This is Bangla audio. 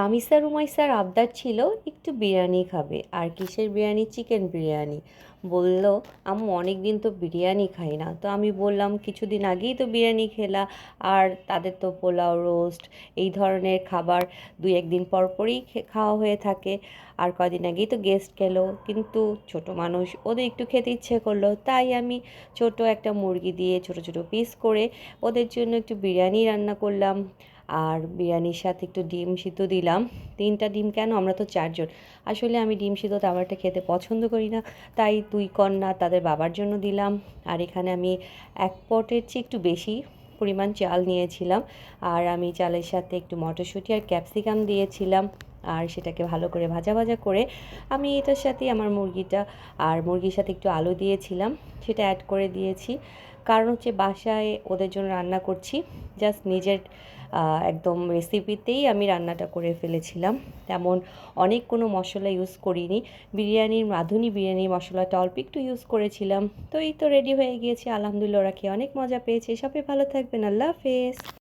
শামিসা রুমাইসার আবদার ছিল একটু বিরিয়ানি খাবে, আর কিসের বিরিয়ানি? চিকেন বিরিয়ানি। বলল আমি অনেক দিন তো বিরিয়ানি খাই না। তো আমি বললাম, কিছুদিন আগেই তো বিরিয়ানি খেলা, আর তাদের তো পোলাও রোস্ট, এই ধরনের খাবার দুই একদিন পর পরই খাওয়া হয়ে থাকে, আর কদিন আগেই তো গেস্ট গেলো। কিন্তু ছোট মানুষ, ওদের একটু খেতে ইচ্ছে করল। তাই আমি ছোট একটা মুরগি দিয়ে ছোট ছোট পিস করে ওদের জন্য একটু বিরিয়ানি রান্না করলাম। আর বিরিয়ানির সাথে একটু ডিম সিদ্ধ দিলাম। তিনটা ডিম কেন? আমরা তো চারজন। আসলে আমি ডিম সিদ্ধ তেমনটা খেতে পছন্দ করি না। তাই দুই কন্যা তাদের বাবার জন্য দিলাম। আর এখানে আমি এক পটের চেয়ে একটু বেশি পরিমাণ চাল নিয়েছিলাম। আর আমি চালের সাথে একটু মটরশুঁটি আর ক্যাপসিকাম দিয়েছিলাম। আর সেটাকে ভালো করে ভাজা ভাজা করে আমি এটার সাথে আমার মুরগিটা আর মুরগির সাথে একটু আলু দিয়েছিলাম। সেটা অ্যাড করে দিয়েছি। কারণ হচ্ছে বাসায় ওদের জন্য রান্না করছি। জাস্ট নিজের একদম রেসিপিতেই আমি রান্নাটা করে ফেলেছিলাম। তেমন অনেক কোনো মশলা ইউজ করিনি। বিরিয়ানির, মাধুনি বিরিয়ানির মশলাটা অল্প একটু ইউজ করেছিলাম। তো এই তো রেডি হয়ে গিয়েছে। আলহামদুলিল্লাহ ওরা খেয়ে অনেক মজা পেয়েছে। সবাই ভালো থাকবেন। আল্লাহ হাফেজ।